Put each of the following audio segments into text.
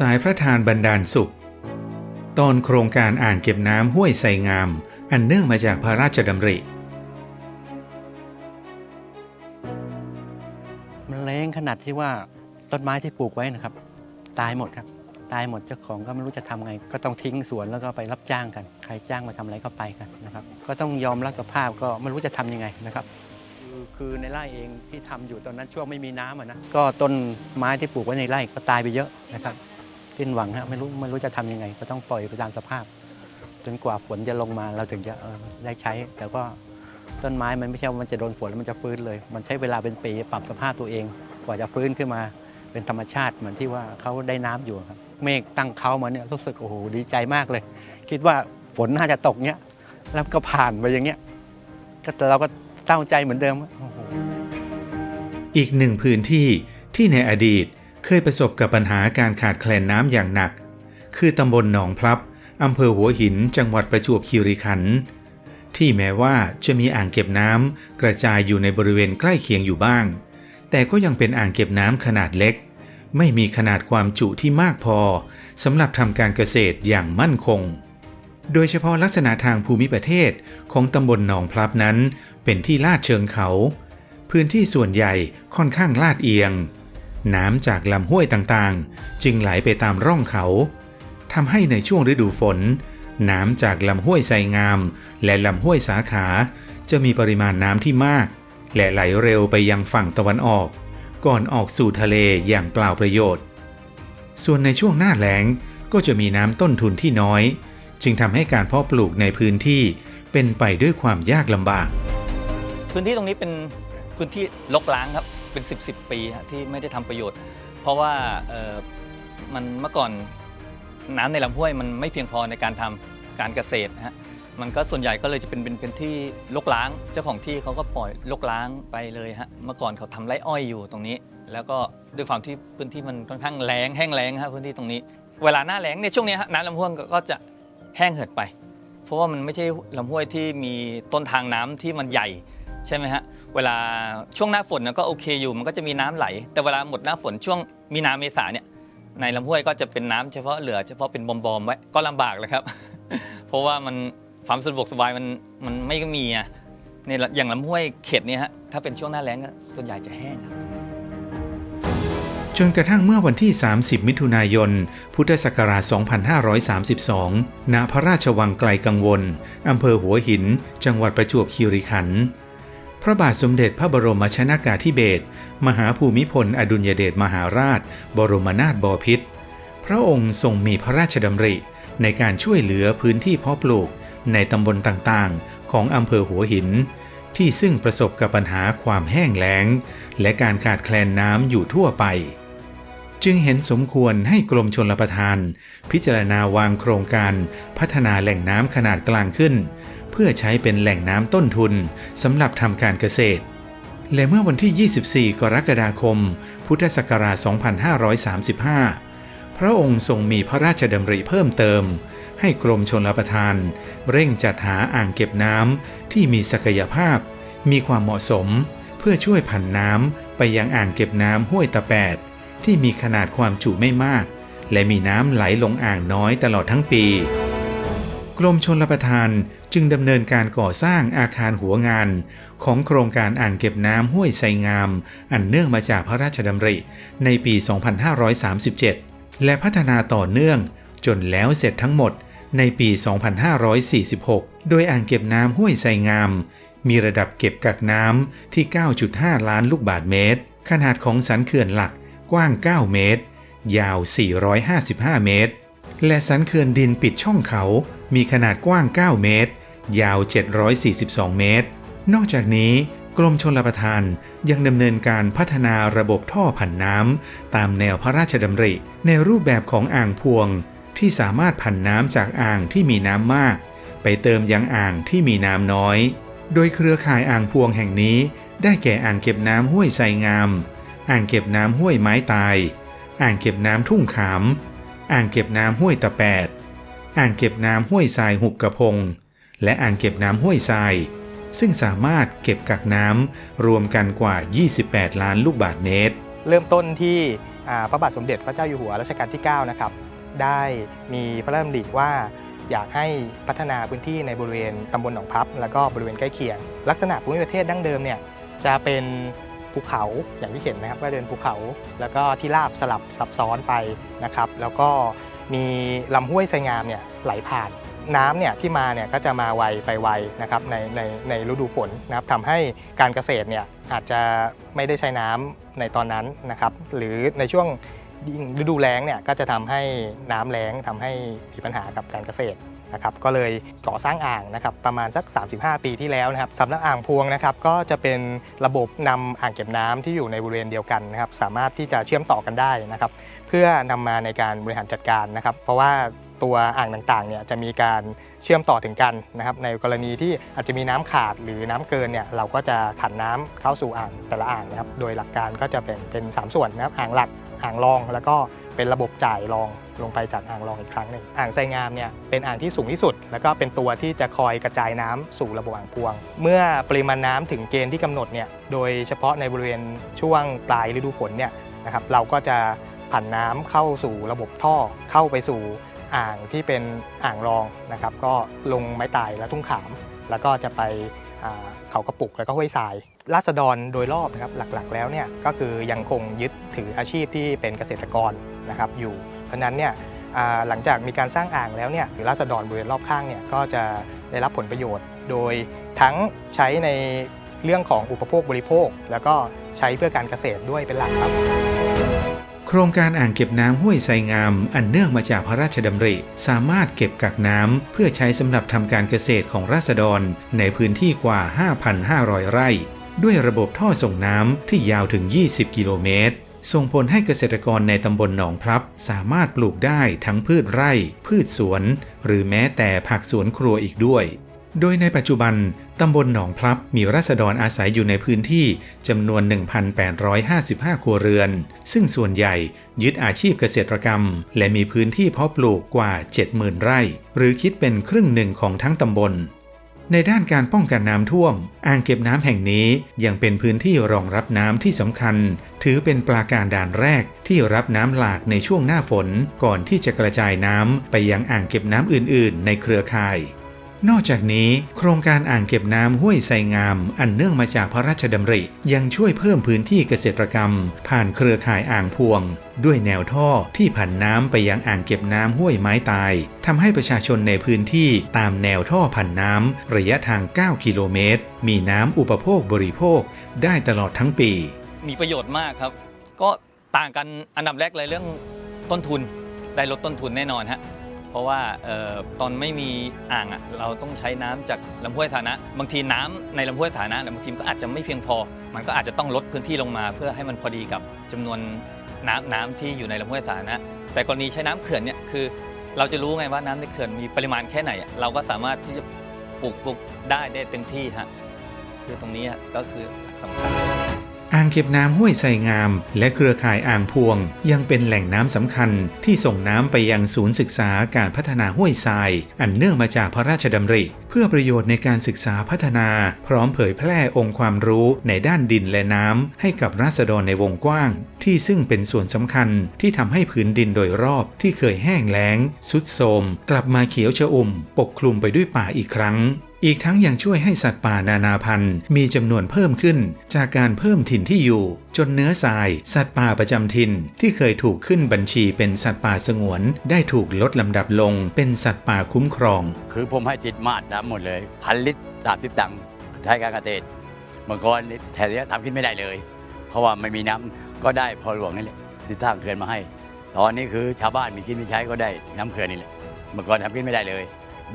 สายพระทานบรรดาลสุข ตอนโครงการอ่างเก็บน้ำห้วยไสงาม อันเนื่องมาจากพระราชดำริ มันแรงขนาดที่ว่าต้นไม้ที่ปลูกไว้นะครับ ตายหมดครับ ตายหมดเจ้าของก็ไม่รู้จะทำไง ก็ต้องทิ้งสวนแล้วก็ไปรับจ้างกัน ใครจ้างมาทำอะไรก็ไปกันนะครับ ก็ต้องยอมรับสภาพก็ไม่รู้จะทำยังไงนะครับคือในไร่เองที่ทำอยู่ตอนนั้นช่วงไม่มีน้ำะนะก็ต้นไม้ที่ปลูกไว้ในไร่ก็ตายไปเยอะนะครับ สิ้นหวังฮะไม่รู้ไม่รู้จะทำยังไง ก็ต้องปล่อยไปตามสภาพ จนกว่าฝนจะลงมาเราถึงจะได้ใช้ แต่ก็ต้นไม้มันไม่ใช่ว่ามันจะโดนฝนแล้วมันจะฟื้นเลย มันใช้เวลาเป็นปีปรับสภาพตัวเอง กว่าจะฟื้นขึ้นมาเป็นธรรมชาติเหมือนที่ว่าเขาได้น้ำอยู่ครับเมฆตั้งเขามาเนี่ยรู้สึกโอ้โหดีใจมากเลย คิดว่าฝนน่าจะตกเนี้ยแล้วก็ผ่านไปอย่างเงี้ยก็แต่เราก็เศร้าใจเหมือนเดิมว่าโอ้โหอีกหนึ่งพื้นที่ที่ในอดีต เคยประสบกับปัญหาการขาดแคลนน้ำอย่างหนัก คือตำบลหนองพลับอำเภอหัวหิน จังหวัดประจวบคีรีขันธ์ที่แม้ว่าจะมีอ่างเก็บน้ำกระจายอยู่ในบริเวณใกล้เคียงอยู่บ้าง แต่ก็ยังเป็นอ่างเก็บน้ำขนาดเล็ก ไม่มีขนาดความจุที่มากพอสำหรับทำการเกษตรอย่างมั่นคง โดยเฉพาะลักษณะทางภูมิประเทศของตำบลหนองพลับนั้น เป็นที่ลาดเชิงเขา พื้นที่ส่วนใหญ่ค่อนข้างลาดเอียง น้ำจากลำห้วยต่างๆ จึงไหลไปตามร่องเขาทำให้ในช่วงฤดูฝน น้ำจากลำห้วยไสงาม และลำห้วยสาขา จะมีปริมาณน้ำที่มาก และไหลเร็วไปยังฝั่งตะวันออก ก่อนออกสู่ทะเลอย่างเปล่าประโยชน์ ส่วนในช่วงหน้าแล้งก็จะมีน้ำต้นทุนที่น้อย จึงทำให้การเพาะปลูกในพื้นที่เป็นไปด้วยความยากลำบาก พื้นที่ตรงนี้เป็นพื้นที่ลกล้างครับ เป็น10บสปีฮะที่ไม่ได้ทำประโยชน์ เพราะว่าเอ่อมันเมื่อก่อนน้ำในลำห้วยมันไม่เพียงพอในการทำการเกษตรนะฮะมันก็ส่วนใหญ่ก็เลยจะเป็นเป็นเป็นที่ลกล้าง เจ้าของที่เขาก็ปล่อยลกล้างไปเลยฮะเมื่อก่อนเขาทำไร่อ้อยอยู่ตรงนี้ แล้วก็ด้วยความที่พื้นที่มันค่อนข้างแล้งแห้งแล้งฮะพื้นที่ตรงนี้ เวลาหน้าแล้งเนี่ยช่วงนี้ฮะน้ำลำห้วยก็ก็จะแห้งเหือดไป เพราะว่ามันไม่ใช่ลำห้วยที่มีต้นทางน้ำที่มันใหญ่ ใช่ไหมฮะเวลาช่วงหน้าฝนนะก็โอเคอยู่มันก็จะมีน้ำไหล แต่เวลาหมดหน้าฝนช่วงมีนาเมษาเนี่ยในลำห้วยก็จะเป็นน้ำเฉพาะเหลือเฉพาะเป็นบอมๆไว้ก็ลำบากเลยครับ เพราะว่ามันความสะดวกสบายมันมันไม่มีอะในอย่างลำห้วยเขตนี้ฮะถ้าเป็นช่วงหน้าแล้งส่วนใหญ่จะแห้งครับจนกระทั่งเมื่อวันที่ 30 มิถุนายน พุทธศักราช 2532 ณ พระราชวังไกลกังวล อำเภอหัวหิน จังหวัดประจวบคีรีขันธ์ พระบาทสมเด็จพระบรมชนากาธิเบศรมหาภูมิพล อดุลยเดชมหาราช บรมนาถบพิตรพระองค์ทรงมีพระราชดำริ ในการช่วยเหลือพื้นที่เพาะปลูก ในตำบลต่างๆ ของอำเภอหัวหิน ที่ซึ่งประสบกับปัญหาความแห้งแล้ง และการขาดแคลนน้ำอยู่ทั่วไป จึงเห็นสมควรให้กรมชลประทาน พิจารณาวางโครงการพัฒนาแหล่งน้ำขนาดกลางขึ้น เพื่อใช้เป็นแหล่งน้ำต้นทุนสำหรับทำการเกษตร และเมื่อวันที่ 24 กรกฎาคม พุทธศักราช 2535 พระองค์ทรงมีพระราชดำริเพิ่มเติม ให้กรมชลประทาน เร่งจัดหาอ่างเก็บน้ำที่มีศักยภาพ มีความเหมาะสม เพื่อช่วยผันน้ำไปยังอ่างเก็บน้ำห้วยตะแปด ที่มีขนาดความจุไม่มาก และมีน้ำไหลลงอ่างน้อยตลอดทั้งปี รมชลประทานจึงดำเนินการก่อสร้างอาคารหัวงาน ของโครงการอ่างเก็บน้ำห้วยไสงาม อันเนื่องมาจากพระราชดำริ ในปี 2537 และพัฒนาต่อเนื่อง จนแล้วเสร็จทั้งหมดในปี 2546 โดยอ่างเก็บน้ำห้วยไสงาม มีระดับเก็บกักน้ำที่ 9.5 ล้านลูกบาศก์เมตร ขนาดของสันเขื่อนหลักกว้าง 9 เมตร ยาว 455 เมตร และสันเขื่อนดินปิดช่องเขามีขนาดกว้าง 9 เมตร ยาว 742 เมตร นอกจากนี้กรมชลประทานยังดำเนินการพัฒนาระบบท่อผันน้ำตามแนวพระราชดำริ ในรูปแบบของอ่างพวง ที่สามารถผันน้ำจากอ่างที่มีน้ำมาก ไปเติมยังอ่างที่มีน้ำน้อย โดยเครือข่ายอ่างพวงแห่งนี้ ได้แก่อ่างเก็บน้ำห้วยไสงาม อ่างเก็บน้ำห้วยไม้ตาย อ่างเก็บน้ำทุ่งขาม อ่างเก็บน้ำห้วยตะแปด อ่างเก็บน้ำห้วยทรายหุบกระพง และอ่างเก็บน้ำห้วยทราย ซึ่งสามารถเก็บกักน้ำรวมกันกว่า 28 ล้านลูกบาศก์เมตร เริ่มต้นที่พระบาทสมเด็จพระเจ้าอยู่หัวรัชกาลที่ 9 นะครับ ได้มีพระราชดำริว่าอยากให้พัฒนาพื้นที่ในบริเวณตำบลหนองพับ แล้วก็บริเวณใกล้เคียง ลักษณะภูมิประเทศดั้งเดิมเนี่ยจะเป็น ภูเขาอย่างที่เห็นนะครับก็เป็นภูเขา แล้วก็ที่ราบสลับซับซ้อนไปนะครับ แล้วก็มีลำห้วยไสงามเนี่ยไหลผ่านน้ำเนี่ยที่มาเนี่ยก็จะมาไวไปไวนะครับในในในฤดูฝนนะครับทำให้การเกษตรเนี่ยอาจจะไม่ได้ใช้น้ำในตอนนั้นนะครับหรือในช่วงฤดูแล้งเนี่ยก็จะทำให้น้ำแล้งทำให้มีปัญหากับการเกษตร นะครับก็เลยก่อสร้างอ่างนะครับประมาณสัก 35 ปีที่แล้วนะครับสำหรับอ่างพวงนะครับก็จะเป็นระบบนำอ่างเก็บน้ำที่อยู่ในบริเวณเดียวกันนะครับสามารถที่จะเชื่อมต่อกันได้นะครับเพื่อนำมาในการบริหารจัดการนะครับ เพราะว่าตัวอ่างต่างๆเนี่ยจะมีการเชื่อมต่อถึงกันนะครับในกรณีที่อาจจะมีน้ำขาดหรือน้ำเกินเนี่ยเราก็จะผันน้ำเข้าสู่อ่างแต่ละอ่างนะครับโดยหลักการก็จะเป็นเป็นสามส่วนนะครับอ่างหลักอ่างรองแล้วก็ เป็นระบบจ่ายรองลงไปจากอ่างรองอีกครั้งหนึ่งอ่างไซงามเนี่ยเป็นอ่างที่สูงที่สุด แล้วก็เป็นตัวที่จะคอยกระจายน้ำสู่ระบบอ่างพวง เมื่อปริมาณน้ำถึงเกณฑ์ที่กำหนดเนี่ยโดยเฉพาะในบริเวณช่วงปลายฤดูฝนเนี่ยนะครับเราก็จะผันน้ำเข้าสู่ระบบท่อเข้าไปสู่อ่างที่เป็นอ่างรองนะครับก็ลงไม้ตายและทุ่งขาม แล้วก็จะไปเขากระปุกแล้วก็ห้วยทรายราษฎรโดยรอบนะครับหลักๆ แล้วเนี่ยก็คือยังคงยึดถืออาชีพที่เป็นเกษตรกร นะครับอยู่ เพราะนั้นเนี่ยหลังจากมีการสร้างอ่างแล้วเนี่ยราษฎรบริเวณรอบข้างเนี่ยก็จะได้รับผลประโยชน์ โดยทั้งใช้ในเรื่องของอุปโภคบริโภค แล้วก็ใช้เพื่อการเกษตรด้วยเป็นหลักครับ โครงการอ่างเก็บน้ำห้วยไซงาม อันเนื่องมาจากพระราชดำริ สามารถเก็บกักน้ำเพื่อใช้สำหรับทำการเกษตรของราษฎร ในพื้นที่กว่า 5,500 ไร่ ด้วยระบบท่อส่งน้ำที่ยาวถึง 20 กิโลเมตร ส่งผลให้เกษตรกรในตำบลหนองพลับ สามารถปลูกได้ทั้งพืชไร่ พืชสวน หรือแม้แต่ผักสวนครัวอีกด้วย โดยในปัจจุบันตำบลหนองพลับมีราษฎรอาศัยอยู่ในพื้นที่จำนวน 1,855 ครัวเรือน ซึ่งส่วนใหญ่ยึดอาชีพเกษตรกรรม และมีพื้นที่เพาะปลูกกว่า 70,000 ไร่ หรือคิดเป็นครึ่งหนึ่งของทั้งตำบล ในด้านการป้องกันน้ำท่วม อ่างเก็บน้ำแห่งนี้ยังเป็นพื้นที่รองรับน้ำที่สำคัญ ถือเป็นปราการด่านแรกที่รับน้ำหลากในช่วงหน้าฝน ก่อนที่จะกระจายน้ำไปยังอ่างเก็บน้ำอื่น ๆ ในเครือข่าย นอกจากนี้ โครงการอ่างเก็บน้ำห้วยไซงาม อันเนื่องมาจากพระราชดำริ ยังช่วยเพิ่มพื้นที่เกษตรกรรม ผ่านเครือข่ายอ่างพวง ด้วยแนวท่อที่ผันน้ำไปยังอ่างเก็บน้ำห้วยไม้ตายทำให้ประชาชนในพื้นที่ตามแนวท่อผันน้ำระยะทาง 9 กิโลเมตร มีน้ำอุปโภคบริโภค ได้ตลอดทั้งปี มีประโยชน์มากครับ ก็ต่างกันอันดับแรกเลยเรื่องต้นทุน ได้ลดต้นทุนแน่นอนฮะ เพราะว่าออตอนไม่มีอ่างอะเราต้องใช้น้ำจากลำห้วยฐานะ บางทีน้ำในลำห้วยฐานะบางทีก็อาจจะไม่เพียงพอ มันก็อาจจะต้องลดพื้นที่ลงมา เพื่อให้มันพอดีกับจำนวนน้ำน้ำที่อยู่ในลำห้วยฐานะ แต่กรณีใช้น้ำเขื่อนเนี่ยคือเราจะรู้ไงว่าน้ำในเขื่อนมีปริมาณแค่ไหน เราก็สามารถที่จะปลูกปลูกได้ได้เต็มที่ฮะคือตรงนี้ก็คือสำคัญ อ่างเก็บน้ำห้วยไซงาม และเครือข่ายอ่างพวง ยังเป็นแหล่งน้ำสำคัญที่ส่งน้ำไปยังศูนย์ศึกษาการพัฒนาห้วยทราย อันเนื่องมาจากพระราชดำริ เพื่อประโยชน์ในการศึกษาพัฒนา พร้อมเผยแพร่องค์ความรู้ในด้านดินและน้ำให้กับราษฎรในวงกว้าง ที่ซึ่งเป็นส่วนสำคัญที่ทำให้ผืนดินโดยรอบที่เคยแห้งแล้งสุดโทมกลับมาเขียวชอุ่ม ปกคลุมไปด้วยป่าอีกครั้ง อีกทั้งยังช่วยให้สัตว์ป่านานาพันธุ์ มีจำนวนเพิ่มขึ้น จากการเพิ่มถิ่นที่อยู่ จนเนื้อทราย สัตว์ป่าประจำถิ่นที่เคยถูกขึ้นบัญชีเป็นสัตว์ป่าสงวน ได้ถูกลดลำดับลงเป็นสัตว์ป่าคุ้มครอง คือผมให้ติดมาดน้ำหมดเลย พันลิตรสามสิบตังค์ใช้การเกษตรเมื่อก่อนนี่แถวนี้ทำขึ้นไม่ได้เลย เพราะว่าไม่มีน้ำก็ได้พอหลวงนี่แหละที่สร้างเขื่อนมาให้ ตอนนี้คือชาวบ้านมีกินมีใช้ก็ได้น้ำเขื่อนนี่แหละเมื่อก่อนทำขึ้นไม่ได้เลย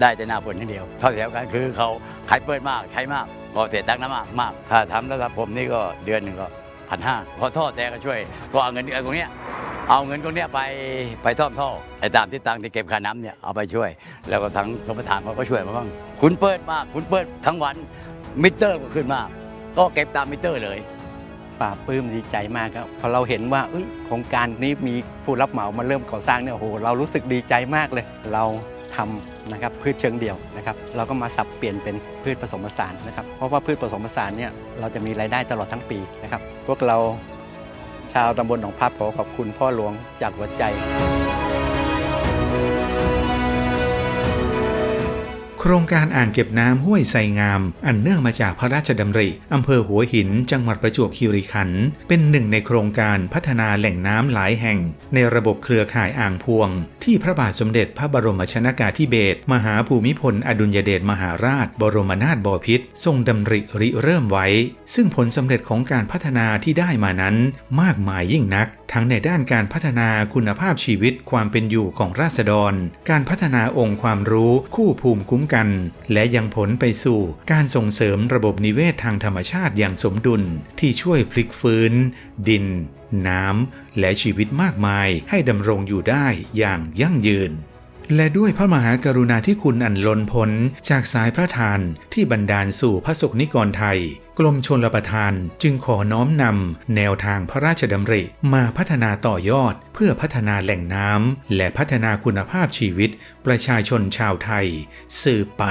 ได้แต่หน้าฝนอย่างเดียวเท่าแถวกันคือเขาขายเปิดมากใช้มากก็เสียตังค์น้ำมากมากถ้าทำแล้วครับผมนี่ก็เดือนหนึ่งก็พันห้าพอท่อแต่ก็ช่วย ก็เอาเงินไอ้ตรงเนี้ยเอาเงินตรงเนี้ยไปไปซ่อมท่อไอ้ตามที่ตังค์ที่เก็บค่าน้ำเนี่ยเอาไปช่วย แล้วก็ทั้งชมประทานเขาก็ช่วยมาบ้างคุณเปิดมากคุณเปิดทั้งวันมิเตอร์ก็ขึ้นมาก ก็เก็บตามมิเตอร์เลยปลาปลื้มดีใจมากครับพอเราเห็นว่าโครงการนี้มีผู้รับเหมามาเริ่มก่อสร้างเนี่ยโอ้โหเรารู้สึกดีใจมากเลย เรา ทำนะครับพืชเชิงเดี่ยวนะครับเราก็มาสับเปลี่ยนเป็นพืชผสมผสานนะครับเพราะว่าพืชผสมผสานเนี่ยเราจะมีรายได้ตลอดทั้งปีนะครับพวกเราชาวตำบลหนองพับขอขอบคุณพ่อหลวงจากหัวใจ โครงการอ่างเก็บน้ำห้วยไสงาม อันเนื่องมาจากพระราชดำริอำเภอหัวหิน จังหวัดประจวบคีรีขันธ์เป็นหนึ่งในโครงการพัฒนาแหล่งน้ำหลายแห่ง ในระบบเครือข่ายอ่างพวง ที่พระบาทสมเด็จพระบรมชนากาธิเบศรมหาภูมิพล อดุลยเดชมหาราช บรมนาถบพิตรทรงดำริริเริ่มไว้ ซึ่งผลสำเร็จของการพัฒนาที่ได้มานั้น มากมายยิ่งนัก ทั้งในด้านการพัฒนาคุณภาพชีวิตความเป็นอยู่ของราษฎร การพัฒนาองค์ความรู้คู่ภูมิคุ้มกัน และยังผลไปสู่การส่งเสริมระบบนิเวศทางธรรมชาติอย่างสมดุลที่ช่วยพลิกฟื้น ดินน้ำ และชีวิตมากมายให้ดำรงอยู่ได้อย่างยั่งยืน และด้วยพระมหากรุณาธิคุณอันล้นพ้นจากสายพระทานที่บันดาลสู่พระสกนิกรไทย กรมชนรประทานจึงขอน้อมนำแนวทางพระราชดำริมาพัฒนาต่อยอด เพื่อพัฒนาแหล่งน้ำและพัฒนาคุณภาพชีวิต ประชาชนชาวไทย สืบไป